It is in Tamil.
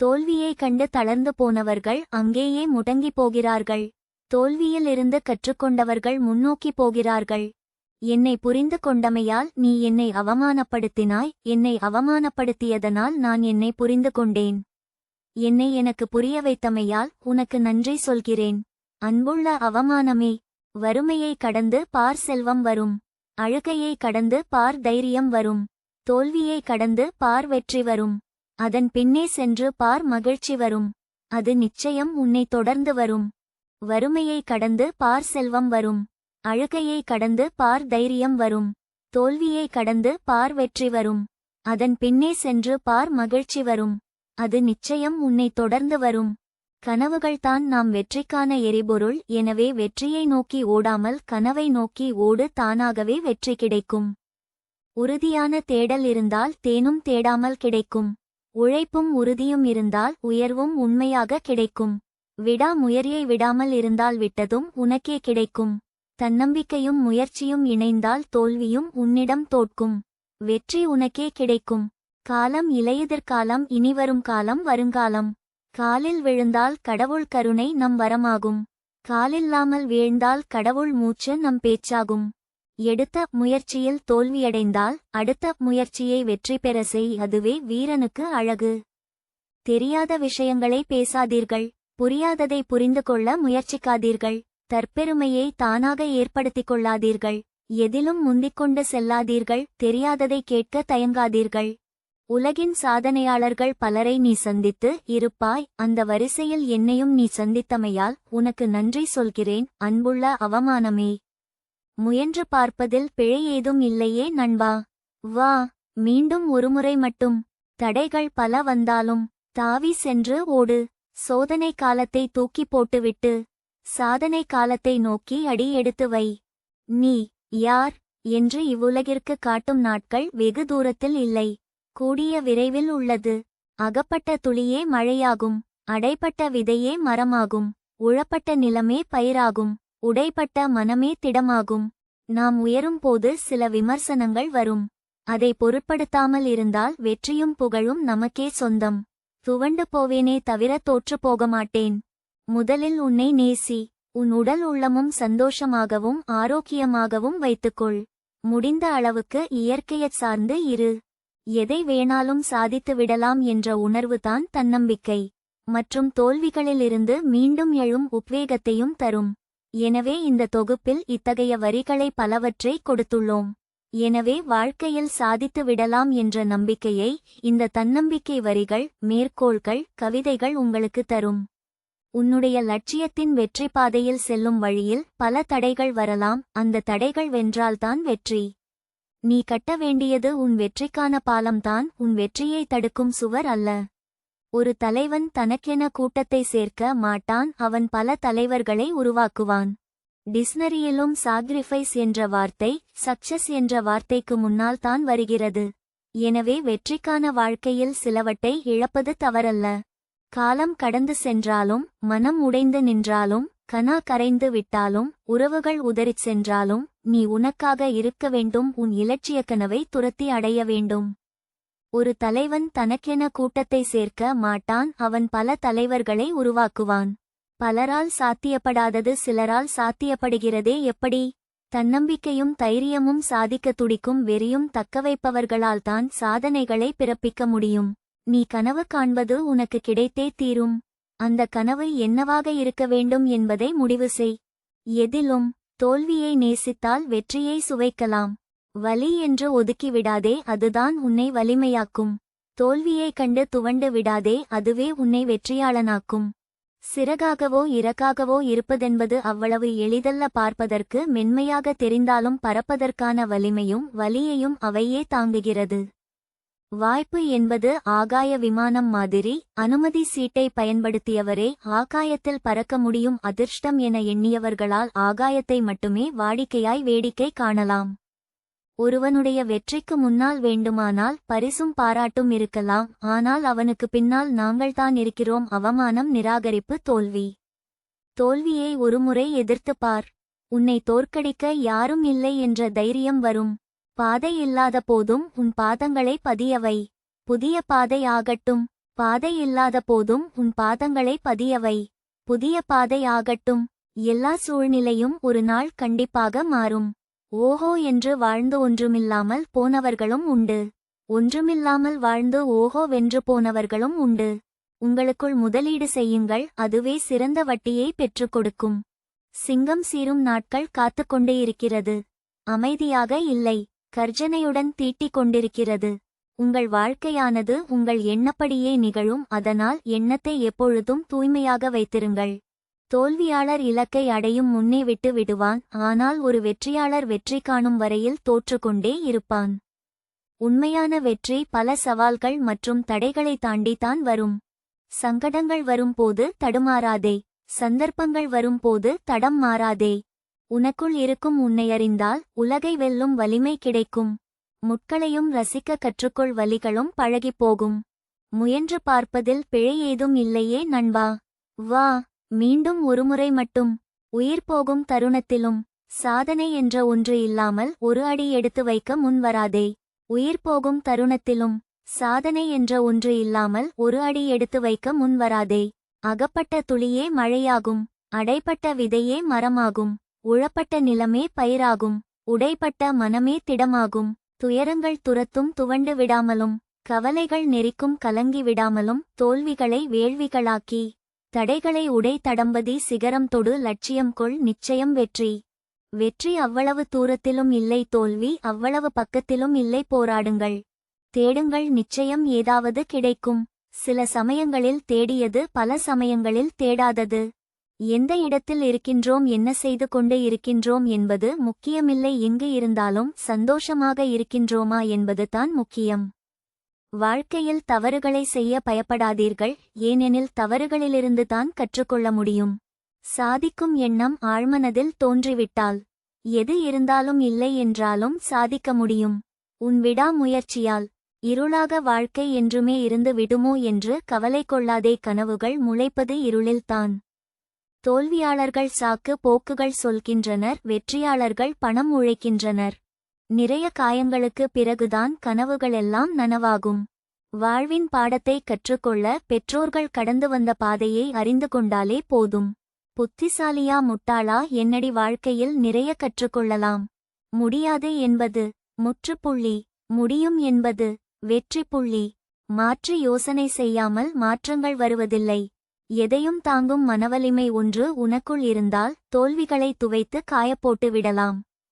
தோல்வியை கண்டு தளர்ந்து போனவர்கள் அங்கேயே முடங்கி போகிறார்கள். தோல்வியில் இருந்து கற்றுக்கொண்டவர்கள் முன்னோக்கி போகிறார்கள். என்னை புரிந்து கொண்டமையால் நீ என்னை அவமானப்படுத்தினாய் என்னை அவமானப்படுத்தியதனால் நான் என்னை புரிந்து கொண்டேன். என்னை எனக்கு புரிய வைத்தமையால் உனக்கு நன்றி சொல்கிறேன். அன்புள்ள அவமானமே வறுமையை கடந்து பார் செல்வம் வரும். அழுகையை கடந்து பார் தைரியம் வரும். தோல்வியை கடந்து பார் வெற்றி வரும். அதன் பின்னே சென்று பார் மகிழ்ச்சி வரும். அது நிச்சயம் உன்னை தொடர்ந்து வரும். வறுமையை கடந்து பார் செல்வம் வரும். அழுகையை கடந்து பார் தைரியம் வரும். தோல்வியை கடந்து பார் வெற்றி வரும். அதன் பின்னே சென்று பார் மகிழ்ச்சி வரும். அது நிச்சயம் உன்னை தொடர்ந்து வரும். கனவுகள்தான் நாம் வெற்றிக்கான எரிபொருள். எனவே வெற்றியை நோக்கி ஓடாமல் கனவை நோக்கி ஓடு தானாகவே வெற்றி கிடைக்கும். உறுதியான தேடல் இருந்தால் தேனும் தேடாமல் கிடைக்கும். உழைப்பும் உறுதியும் இருந்தால் உயர்வும் உண்மையாக கிடைக்கும். விடாமுயற்சியை விடாமல் இருந்தால் விட்டதும் உனக்கே கிடைக்கும். தன்னம்பிக்கையும் முயற்சியும் இணைந்தால் தோல்வியும் உன்னிடம் தோற்கும். வெற்றி உனக்கே கிடைக்கும். காலம் இலையுதிர்காலம் இனிவரும் காலம் வருங்காலம். காலில் விழுந்தால் கடவுள் கருணை நம் வரமாகும். காலில்லாமல் வீழ்ந்தால் கடவுள் மூச்சு நம் பேச்சாகும். எடுத்த முயற்சியில் தோல்வியடைந்தால் அடுத்த முயற்சியை வெற்றி பெற செய் அதுவே வீரனுக்கு அழகு. தெரியாத விஷயங்களை பேசாதீர்கள். புரியாததை புரிந்து கொள்ள முயற்சிக்காதீர்கள். தற்பெருமையை தானாக ஏற்படுத்திக் கொள்ளாதீர்கள். எதிலும் முந்திக்கொண்டு செல்லாதீர்கள். தெரியாததை கேட்க தயங்காதீர்கள். உலகின் சாதனையாளர்கள் பலரை நீ சந்தித்து இருப்பாய். அந்த வரிசையில் என்னையும் நீ சந்தித்தமையால் உனக்கு நன்றி சொல்கிறேன். அன்புள்ள அவமானமே. முயன்று பார்ப்பதில் பிழை ஏதும் இல்லையே நண்பா. வா மீண்டும் ஒருமுறை மட்டும். தடைகள் பல வந்தாலும் தாவி சென்று ஓடு. சோதனை காலத்தை தூக்கி போட்டுவிட்டு சாதனை காலத்தை நோக்கி அடி எடுத்து வை. நீ யார் என்று இவ்வுலகிற்கு காட்டும் நாட்கள் வெகு தூரத்தில் இல்லை. கூடிய விரைவில் உள்ளது. அகப்பட்ட துளியே மழையாகும். அடைப்பட்ட விதையே மரமாகும். உழப்பட்ட நிலமே பயிராகும். உடைப்பட்ட மனமே திடமாகும். நாம் உயரும் போது சில விமர்சனங்கள் வரும். அதை பொருட்படுத்தாமல் இருந்தால் வெற்றியும் புகழும் நமக்கே சொந்தம். துவண்டு போவேனே தவிர தோற்று போக மாட்டேன் முதலில் உன்னை நேசி உன் உடல் உள்ளமும் சந்தோஷமாகவும் ஆரோக்கியமாகவும் வைத்துக்கொள். முடிந்த அளவுக்கு இயற்கையைச் சார்ந்து இரு. எதை வேணாலும் சாதித்து விடலாம் என்ற உணர்வுதான் தன்னம்பிக்கை. மற்றும் தோல்விகளிலிருந்து மீண்டும் எழும் உத்வேகத்தையும் தரும். எனவே இந்த தொகுப்பில் இத்தகைய வரிகளை பலவற்றை கொடுத்துள்ளோம். எனவே வாழ்க்கையில் சாதித்து விடலாம் என்ற நம்பிக்கையை இந்த தன்னம்பிக்கை வரிகள் மேற்கோள்கள் கவிதைகள் உங்களுக்கு தரும். உன்னுடைய லட்சியத்தின் வெற்றி பாதையில் செல்லும் வழியில் பல தடைகள் வரலாம் அந்த தடைகள் வென்றால்தான் வெற்றி. நீ கட்ட வேண்டியது உன் வெற்றிக்கான பாலம்தான் உன் வெற்றியை தடுக்கும் சுவர் அல்ல. ஒரு தலைவன் தனக்கென கூட்டத்தை சேர்க்க மாட்டான் அவன் பல தலைவர்களை உருவாக்குவான். டிஸ்னரியிலும் சாக்ரிஃபைஸ் என்ற வார்த்தை சக்சஸ் என்ற வார்த்தைக்கு முன்னால் தான் வருகிறது. எனவே வெற்றிக்கான வாழ்க்கையில் சிலவற்றை இழப்பது தவறல்ல. காலம் கடந்து சென்றாலும் மனம் உடைந்து நின்றாலும் கனா கரைந்து விட்டாலும் உறவுகள் உதறிச் சென்றாலும் நீ உனக்காக இருக்க வேண்டும் உன் இலட்சிய கனவை துரத்தி அடைய வேண்டும். ஒரு தலைவன் தனக்கென கூட்டத்தை சேர்க்க மாட்டான் அவன் பல தலைவர்களை உருவாக்குவான். பலரால் சாத்தியப்படாதது சிலரால் சாத்தியப்படுகிறதே எப்படி? தன்னம்பிக்கையும் தைரியமும் சாதிக்க துடிக்கும் வெறியும் தக்கவைப்பவர்களால்தான் சாதனைகளை பிறப்பிக்க முடியும். நீ கனவு காண்பது உனக்கு கிடைத்தே தீரும். அந்த கனவு என்னவாக இருக்க வேண்டும் என்பதை முடிவு செய். எதிலும் தோல்வியை நேசித்தால் வெற்றியை சுவைக்கலாம். வலி என்று ஒதுக்கிவிடாதே அதுதான் உன்னை வலிமையாக்கும். தோல்வியைக் கண்டு துவண்டு விடாதே அதுவே உன்னை வெற்றியாளனாக்கும். சிறகாகவோ இறக்காகவோ இருப்பதென்பது அவ்வளவு எளிதல்ல பார்ப்பதற்கு மென்மையாக தெரிந்தாலும் பறப்பதற்கான வலிமையும் வலியையும் அவையே தாங்குகிறது. வாய்ப்பு என்பது ஆகாய விமானம் மாதிரி அனுமதி சீட்டை பயன்படுத்தியவரே ஆகாயத்தில் பறக்க முடியும் அதிர்ஷ்டம் என எண்ணியவர்களால் ஆகாயத்தை மட்டுமே வாடிக்கையாய் வேடிக்கை காணலாம். ஒருவனுடைய வெற்றிக்கு முன்னால் வேண்டுமானால் பரிசும் பாராட்டும் இருக்கலாம் ஆனால் அவனுக்கு பின்னால் நாங்கள்தான் இருக்கிறோம் அவமானம் நிராகரிப்பு தோல்வி. தோல்வியை ஒருமுறை எதிர்த்துப் பார். உன்னை தோற்கடிக்க யாரும் இல்லை என்ற தைரியம் வரும். பாதை இல்லாத போதும் உன் பாதங்களை பதியவை. புதிய பாதை ஆகட்டும். பாதை இல்லாத போதும் உன் பாதங்களை பதியவை. புதிய பாதை ஆகட்டும். எல்லா சூழ்நிலையும் ஒரு நாள் கண்டிப்பாக மாறும். ஓஹோ என்று வாழ்ந்து ஒன்றுமில்லாமல் போனவர்களும் உண்டு. ஒன்றுமில்லாமல் வாழ்ந்து ஓஹோ வென்று போனவர்களும் உண்டு. உங்களுக்குள் முதலீடு செய்யுங்கள் அதுவே சிறந்த வட்டியை பெற்றுக் கொடுக்கும். சிங்கம் சீரும் நாட்கள் காத்துக் கொண்டே இருக்கிறது. அமைதியாக இல்லை. கர்ஜனையுடன் தீட்டிக் கொண்டிருக்கிறது. உங்கள் வாழ்க்கையானது உங்கள் எண்ணப்படியே நிகழும் அதனால் எண்ணத்தை எப்பொழுதும் தூய்மையாக வைத்திருங்கள். தோல்வியாளர் இலக்கை அடையும் முன்னே விட்டு விடுவான் ஆனால் ஒரு வெற்றியாளர் வெற்றி காணும் வரையில் தோற்றுக்கொண்டே இருப்பான். உண்மையான வெற்றி பல சவால்கள் மற்றும் தடைகளை தாண்டித்தான் வரும். சங்கடங்கள் வரும்போது தடுமாறாதே. சந்தர்ப்பங்கள் வரும்போது தடம் மாறாதே. உனக்குள் இருக்கும் உன்னை அறிந்தால் உலகை வெல்லும் வலிமை கிடைக்கும். முட்களையும் ரசிக்க கற்றுக்கொள் வலிகளும் பழகிப்போகும். முயன்று பார்ப்பதில் பிழை ஏதும் இல்லையே நண்பா. வா. மீண்டும் ஒருமுறை மட்டும் உயிர் போகும் தருணத்திலும் சாதனை என்ற ஒன்று இல்லாமல் ஒரு அடி எடுத்து வைக்க முன்வராதே உயிர் போகும் தருணத்திலும் சாதனை என்ற ஒன்று இல்லாமல் ஒரு அடி எடுத்து வைக்க முன்வராதே அகப்பட்ட துளியே மழையாகும் அடைப்பட்ட விதையே மரமாகும் உழப்பட்ட நிலமே பயிராகும் உடைப்பட்ட மனமே திடமாகும் துயரங்கள் துரத்தும் துவண்டு விடாமலும் கவலைகள் நெறிக்கும் கலங்கி விடாமலும் தோல்விகளை வேள்விகளாக்கி தடைகளை உடை தடம்பதி சிகரம் தொடு லட்சியம் கொள் நிச்சயம் வெற்றி. வெற்றி அவ்வளவு தூரத்திலும் இல்லை தோல்வி அவ்வளவு பக்கத்திலும் இல்லை போராடுங்கள். தேடுங்கள் நிச்சயம் ஏதாவது கிடைக்கும். சில சமயங்களில் தேடியது பல சமயங்களில் தேடாதது. எந்த இடத்தில் இருக்கின்றோம் என்ன செய்து கொண்டு இருக்கின்றோம் என்பது முக்கியமில்லை எங்கு இருந்தாலும் சந்தோஷமாக இருக்கின்றோமா என்பது தான் முக்கியம். வாழ்க்கையில் தவறுகளை செய்ய பயப்படாதீர்கள் ஏனெனில் தவறுகளிலிருந்து தான் கற்றுக்கொள்ள முடியும். சாதிக்கும் எண்ணம் ஆழ்மனதில் தோன்றிவிட்டால் எது இருந்தாலும் இல்லை என்றாலும் சாதிக்க முடியும். உன் விடாமுயற்சியால் இருளாக வாழ்க்கை என்றுமே இருந்து விடுமோ என்று கவலை கொள்ளாதே கனவுகள் முளைப்பது இருளில்தான் தோல்வியாளர்கள் சாக்கு போக்குகள் சொல்கின்றனர் வெற்றியாளர்கள் பணம் உழைக்கின்றனர். நிறைய காயங்களுக்கு பிறகுதான் கனவுகளெல்லாம் நனவாகும். வாழ்வின் பாடத்தை கற்றுக்கொள்ள பெற்றோர்கள் கடந்து வந்த பாதையை அறிந்து கொண்டாலே போதும். புத்திசாலியா முட்டாளா என்னடி வாழ்க்கையில் நிறைய கற்றுக்கொள்ளலாம். முடியாது என்பது முற்றுப்புள்ளி முடியும் என்பது வெற்றி புள்ளி மாற்று யோசனை செய்யாமல் மாற்றங்கள் வருவதில்லை. எதையும் தாங்கும் மனவலிமை ஒன்று உனக்குள் இருந்தால் தோல்விகளை துவைத்து காயப்போட்டு விடலாம்